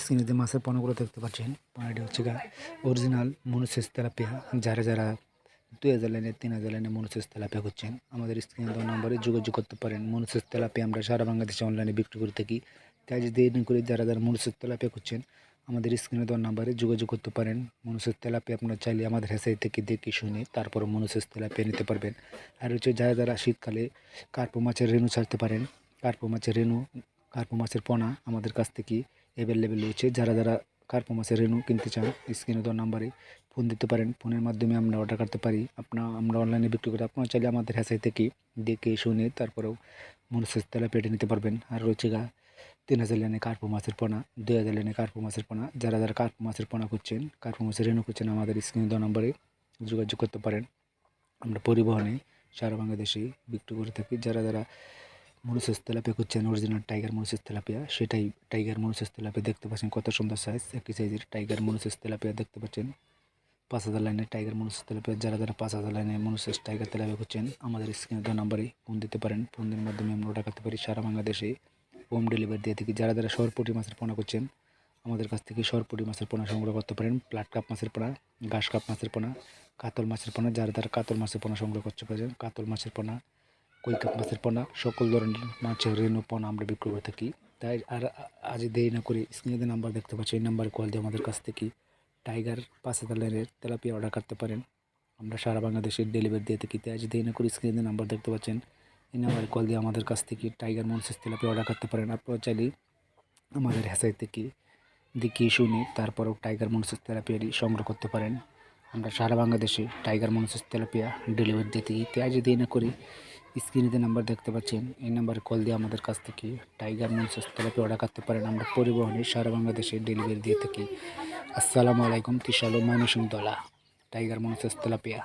স্ক্রিনে যে মাছের পণ্যগুলো দেখতে পাচ্ছেন, পণ্যটি হচ্ছে গা অরিজিনাল মনুসেস তেলাপিয়া যারা যারা দুই হাজার লাইনে, তিন হাজার লাইনে মনুসেস তেলাপিয়া করছেন, আমাদের স্ক্রিনে দেওয়া নম্বরে যোগাযোগ করতে পারেন। মনুসেস তেলাপিয়া আমরা সারা বাংলাদেশে অনলাইনে বিক্রি করে থাকি। তাই দেরি করে যারা যারা মনুসেস তেলাপিয়া করছেন, আমাদের স্ক্রিনে দেওয়ার নাম্বারে যোগাযোগ করতে পারেন। মনুসেস তেলাপিয়া আপনারা চাইলে আমাদের হেসাই থেকে দেখে শুনে তারপর মনুসেস তেলাপিয়া নিতে পারবেন। আর হচ্ছে যারা যারা শীতকালে কার্পো মাছের রেণু ছাড়তে পারেন, কার্পো মাছের রেণু, কার্পো মাছের পোনা আমাদের কাছ থেকে অ্যাভেলেবেল রয়েছে। যারা যারা কার্পো রেণু কিনতে চান স্ক্রিনে দেওয়ার নাম্বারে ফোন দিতে পারেন। ফোনের মাধ্যমে আমরা অর্ডার করতে পারি। আপনার আমরা অনলাইনে বিক্রি করি আপনারা চাইলে আমাদের হেসাই থেকে দেখে শুনে তারপরেও মনুষ্য তেলা পেটে নিতে পারবেন। আর রয়েছে গা, তিন হাজার লেনে কার্পো মাছের পোনা, দুই হাজার লেনে কার্পো মাছের পোনা। যারা যারা কার্পো মাছের পোনা করছেন কার্পো মাছের রেণু করছেন আমাদের স্ক্রিনে দেওয়া নাম্বারে যোগাযোগ করতে পারেন। আমরা পরিবহনে সারা বাংলাদেশে বিক্রি করে থাকি। যারা যারা মনুসেস তেলাপিয়া করছেন অরিজিনাল টাইগার মনুসেস তেলাপিয়া। সেটাই টাইগার মনুসেস তেলাপিয়া দেখতে পাচ্ছেন কত সুন্দর সাইজ একই সাইজের টাইগার মনুসেস তেলাপিয়া দেখতে পাচ্ছেন। পাঁচ হাজার লাইনের টাইগার মনুসেস তেলাপিয়া, যারা যারা পাঁচ হাজার লাইনের মনুসেস টাইগার তেলাপিয়া করছেন আমাদের স্ক্রিনে দেওয়া নাম্বারে ফোন দিতে পারেন। ফোনের মাধ্যমে আমরা অর্ডার করতে পারি সারা বাংলাদেশে। হোম ডেলিভারি দিয়ে থাকি। যারা যারা সরপুটি মাছের পোনা করছেন আমাদের কাছ থেকে সরপুটি মাছের পোনা সংগ্রহ করতে পারেন। প্লাট কাপ মাছের পোনা, ঘাস কাপ মাছের পোনা, কাতল মাছের পোনা, যারা যারা কাতল মাছের পোনা সংগ্রহ করতে পারেন, কাতল মাছের পোনা কই কাপ মাছের পোনা? সকল ধরনের মাছের রেণু পোনা আমরা বিক্রি করে থাকি। তাই আর আজ দেরি না করে স্ক্রিনে নাম্বার দেখতে পাচ্ছি এই নাম্বারে কল দিয়ে আমাদের কাছ থেকে টাইগার পাঁচ হাজার লাইনের তেলাপিয়া অর্ডার করতে পারেন। আমরা সারা বাংলাদেশে ডেলিভারি দিয়ে থাকি। তাই আজ দেরি না করে স্ক্রিনে নাম্বার দেখতে পাচ্ছেন, এই নাম্বারে কল দিয়ে আমাদের কাছ থেকে টাইগার মনসেস তেলাপিয়া অর্ডার করতে পারেন। আপনারা চাইলে আমাদের হেসাই থেকে দেখিয়ে শুনে তারপরেও টাইগার মনসেস তেলাপিয়ারই সংগ্রহ করতে পারেন। আমরা সারা বাংলাদেশে টাইগার মনসেস তেলাপিয়া ডেলিভারি দিয়ে থাকি। তাই যদি না করি স্ক্রিনে নাম্বার দেখতে পাচ্ছেন, এই নাম্বারে কল দিয়ে আমাদের কাছ থেকে টাইগার মনসেস তেলাপিয়া অর্ডার করতে পারেন। আমরা পরিবহনে সারা বাংলাদেশে ডেলিভারি দিয়ে থাকি। আসসালামু আলাইকুম তিশালু মানুষ দলা, টাইগার মনসেস তেলাপিয়া।